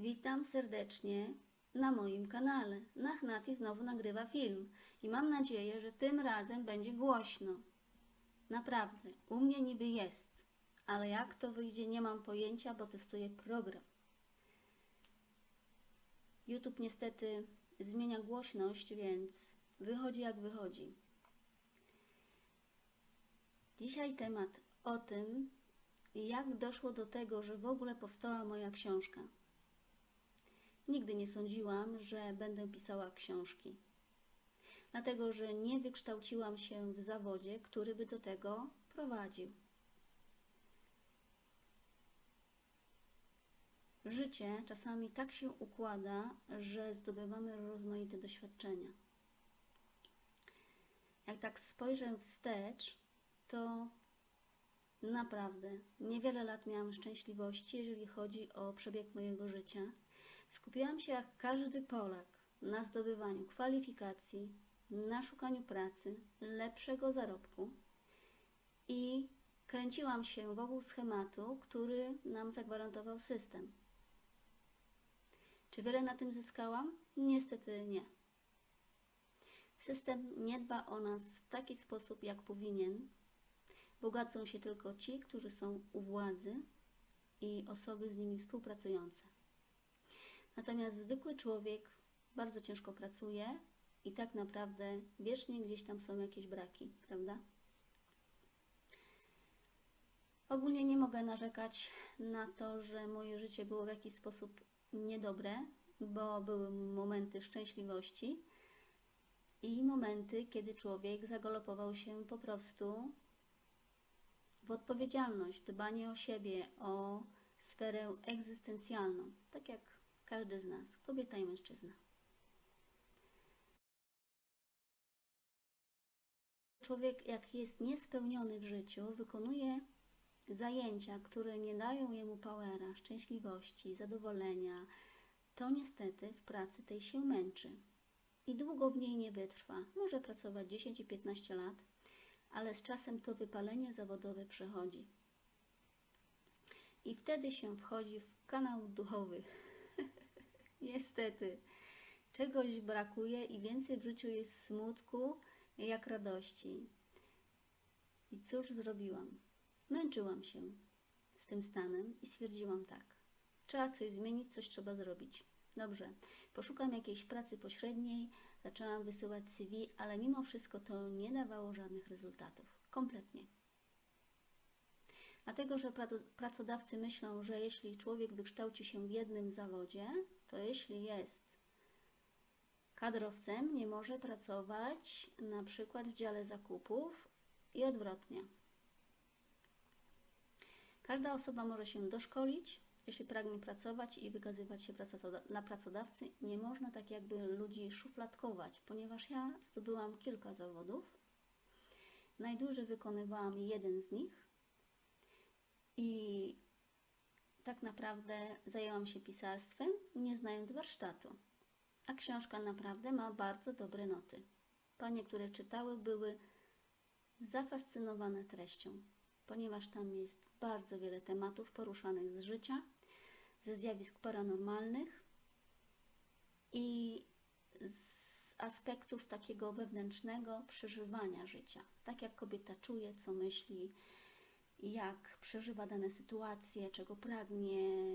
Witam serdecznie na moim kanale. Nachnati znowu nagrywa film i mam nadzieję, że tym razem będzie głośno. Naprawdę, u mnie niby jest, ale jak to wyjdzie nie mam pojęcia, bo testuję program. YouTube niestety zmienia głośność, więc wychodzi jak wychodzi. Dzisiaj temat o tym, jak doszło do tego, że w ogóle powstała moja książka. Nigdy nie sądziłam, że będę pisała książki. Dlatego, że nie wykształciłam się w zawodzie, który by do tego prowadził. Życie czasami tak się układa, że zdobywamy rozmaite doświadczenia. Jak tak spojrzę wstecz, to naprawdę niewiele lat miałam szczęśliwości, jeżeli chodzi o przebieg mojego życia. Skupiałam się jak każdy Polak na zdobywaniu kwalifikacji, na szukaniu pracy, lepszego zarobku i kręciłam się wokół schematu, który nam zagwarantował system. Czy wiele na tym zyskałam? Niestety nie. System nie dba o nas w taki sposób, jak powinien. Bogacą się tylko ci, którzy są u władzy i osoby z nimi współpracujące. Natomiast zwykły człowiek bardzo ciężko pracuje i tak naprawdę wiecznie gdzieś tam są jakieś braki, prawda? Ogólnie nie mogę narzekać na to, że moje życie było w jakiś sposób niedobre, bo były momenty szczęśliwości i momenty, kiedy człowiek zagalopował się po prostu w odpowiedzialność, dbanie o siebie, o sferę egzystencjalną, tak jak każdy z nas, kobieta i mężczyzna. Człowiek, jak jest niespełniony w życiu, wykonuje zajęcia, które nie dają jemu powera, szczęśliwości, zadowolenia, to niestety w pracy tej się męczy i długo w niej nie wytrwa. Może pracować 10 i 15 lat, ale z czasem to wypalenie zawodowe przechodzi. I wtedy się wchodzi w kanał duchowy. Niestety, czegoś brakuje i więcej w życiu jest smutku jak radości. I cóż zrobiłam? Męczyłam się z tym stanem i stwierdziłam tak. Trzeba coś zmienić, coś trzeba zrobić. Dobrze, poszukam jakiejś pracy pośredniej, zaczęłam wysyłać CV, ale mimo wszystko to nie dawało żadnych rezultatów. Kompletnie. Dlatego, że pracodawcy myślą, że jeśli człowiek wykształci się w jednym zawodzie, to jeśli jest kadrowcem, nie może pracować na przykład w dziale zakupów i odwrotnie. Każda osoba może się doszkolić, jeśli pragnie pracować i wykazywać się dla pracodawcy. Nie można tak jakby ludzi szufladkować, ponieważ ja zdobyłam kilka zawodów. Najdłużej wykonywałam jeden z nich i tak naprawdę zajęłam się pisarstwem, nie znając warsztatu. A książka naprawdę ma bardzo dobre noty. Panie, które czytały, były zafascynowane treścią, ponieważ tam jest bardzo wiele tematów poruszanych z życia, ze zjawisk paranormalnych i z aspektów takiego wewnętrznego przeżywania życia. Tak jak kobieta czuje, co myśli, jak przeżywa dane sytuacje, czego pragnie,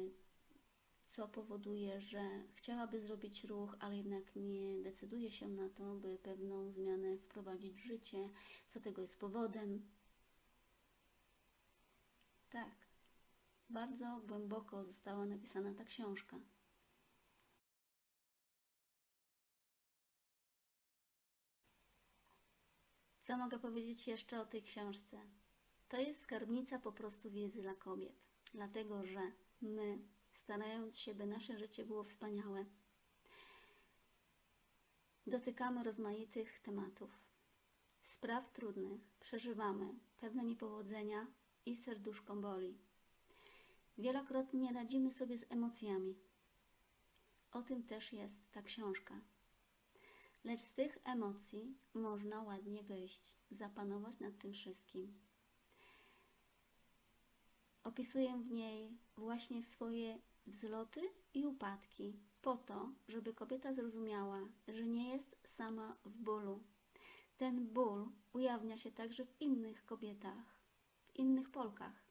co powoduje, że chciałaby zrobić ruch, ale jednak nie decyduje się na to, by pewną zmianę wprowadzić w życie, co tego jest powodem. Tak, bardzo głęboko została napisana ta książka. Co mogę powiedzieć jeszcze o tej książce? To jest skarbnica po prostu wiedzy dla kobiet, dlatego że my, starając się, by nasze życie było wspaniałe, dotykamy rozmaitych tematów, spraw trudnych, przeżywamy pewne niepowodzenia i serduszko boli. Wielokrotnie radzimy sobie z emocjami. O tym też jest ta książka. Lecz z tych emocji można ładnie wyjść, zapanować nad tym wszystkim. Opisuję w niej właśnie swoje wzloty i upadki, po to, żeby kobieta zrozumiała, że nie jest sama w bólu. Ten ból ujawnia się także w innych kobietach, w innych Polkach.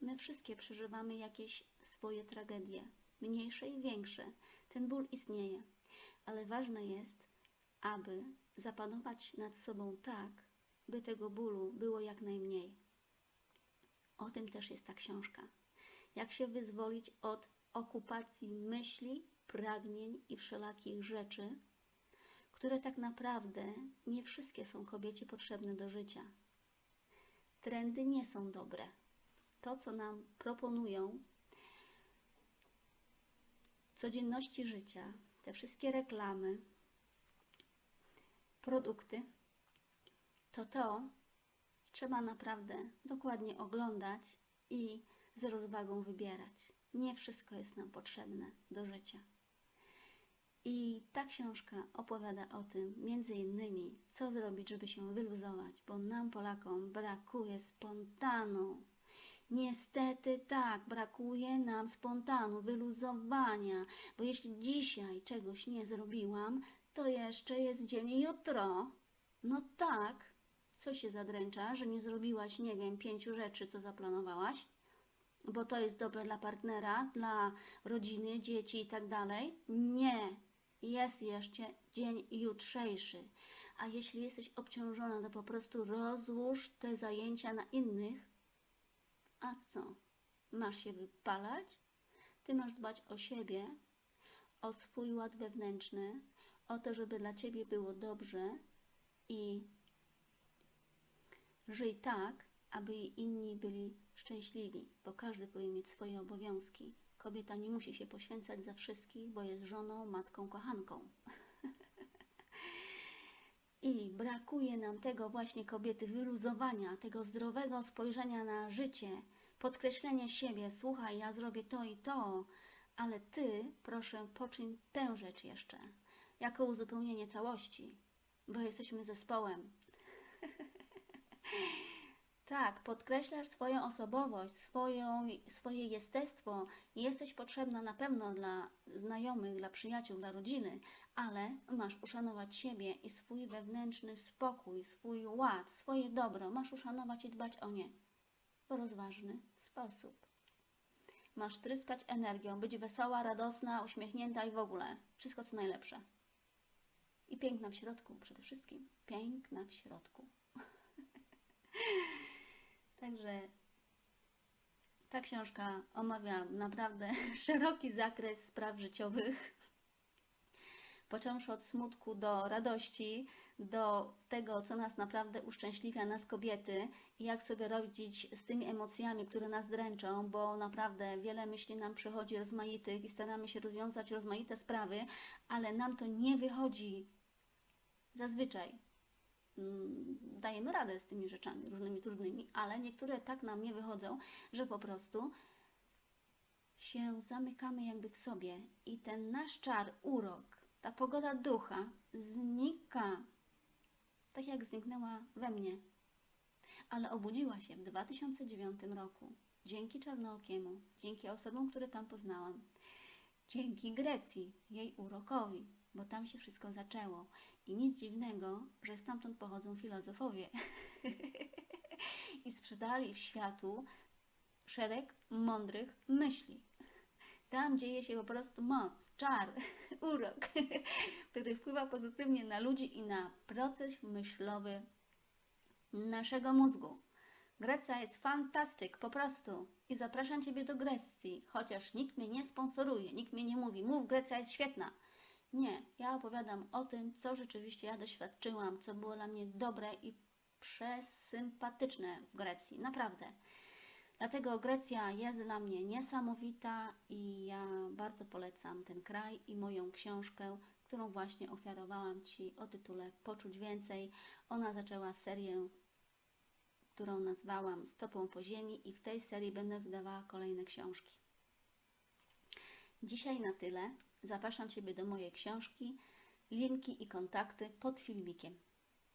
My wszystkie przeżywamy jakieś swoje tragedie, mniejsze i większe. Ten ból istnieje, ale ważne jest, aby zapanować nad sobą tak, by tego bólu było jak najmniej. O tym też jest ta książka. Jak się wyzwolić od okupacji myśli, pragnień i wszelakich rzeczy, które tak naprawdę nie wszystkie są kobiecie potrzebne do życia. Trendy nie są dobre. To, co nam proponują codzienności życia, te wszystkie reklamy, produkty, to to trzeba naprawdę dokładnie oglądać i z rozwagą wybierać. Nie wszystko jest nam potrzebne do życia. I ta książka opowiada o tym, między innymi, co zrobić, żeby się wyluzować, bo nam, Polakom, brakuje spontanu. Niestety tak, brakuje nam spontanu, wyluzowania, bo jeśli dzisiaj czegoś nie zrobiłam, to jeszcze jest dzień jutro. No tak, co się zadręcza, że nie zrobiłaś, nie wiem, pięciu rzeczy, co zaplanowałaś? Bo to jest dobre dla partnera, dla rodziny, dzieci i tak dalej? Nie, jest jeszcze dzień jutrzejszy. A jeśli jesteś obciążona, to po prostu rozłóż te zajęcia na innych. A co? Masz się wypalać? Ty masz dbać o siebie, o swój ład wewnętrzny, o to, żeby dla ciebie było dobrze i żyj tak, aby inni byli szczęśliwi, bo każdy powinien mieć swoje obowiązki. Kobieta nie musi się poświęcać za wszystkich, bo jest żoną, matką, kochanką. I brakuje nam tego właśnie kobiety, wyluzowania, tego zdrowego spojrzenia na życie, podkreślenia siebie, słuchaj, ja zrobię to i to, ale ty, proszę, poczyń tę rzecz jeszcze, jako uzupełnienie całości, bo jesteśmy zespołem. Tak, podkreślasz swoją osobowość, swoją, swoje jestestwo. Jesteś potrzebna na pewno dla znajomych, dla przyjaciół, dla rodziny, ale masz uszanować siebie i swój wewnętrzny spokój, swój ład, swoje dobro. Masz uszanować i dbać o nie w rozważny sposób. Masz tryskać energią, być wesoła, radosna, uśmiechnięta i w ogóle. Wszystko co najlepsze. I piękna w środku przede wszystkim. Piękna w środku. Także ta książka omawia naprawdę szeroki zakres spraw życiowych, począwszy od smutku do radości, do tego, co nas naprawdę uszczęśliwia, nas kobiety i jak sobie radzić z tymi emocjami, które nas dręczą, bo naprawdę wiele myśli nam przychodzi rozmaitych i staramy się rozwiązać rozmaite sprawy, ale nam to nie wychodzi zazwyczaj dajemy radę z tymi rzeczami różnymi trudnymi, ale niektóre tak nam nie wychodzą, że po prostu się zamykamy jakby w sobie i ten nasz czar, urok, ta pogoda ducha znika, tak jak zniknęła we mnie, ale obudziła się w 2009 roku dzięki Czarnookiemu, dzięki osobom, które tam poznałam, dzięki Grecji, jej urokowi, bo tam się wszystko zaczęło. I nic dziwnego, że stamtąd pochodzą filozofowie. I sprzedali w światu szereg mądrych myśli. Tam dzieje się po prostu moc, czar, urok, który wpływa pozytywnie na ludzi i na proces myślowy naszego mózgu. Grecja jest fantastyk, po prostu. I zapraszam Ciebie do Grecji, chociaż nikt mnie nie sponsoruje, nikt mnie nie mówi, mów, Grecja jest świetna. Nie, ja opowiadam o tym, co rzeczywiście ja doświadczyłam, co było dla mnie dobre i przesympatyczne w Grecji, naprawdę. Dlatego Grecja jest dla mnie niesamowita i ja bardzo polecam ten kraj i moją książkę, którą właśnie ofiarowałam Ci o tytule Poczuć Więcej. Ona zaczęła serię, którą nazwałam Stopą po ziemi i w tej serii będę wydawała kolejne książki. Dzisiaj na tyle. Zapraszam Ciebie do mojej książki, linki i kontakty pod filmikiem.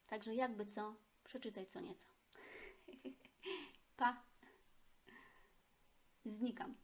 Także jakby co, przeczytaj co nieco. Pa! Znikam.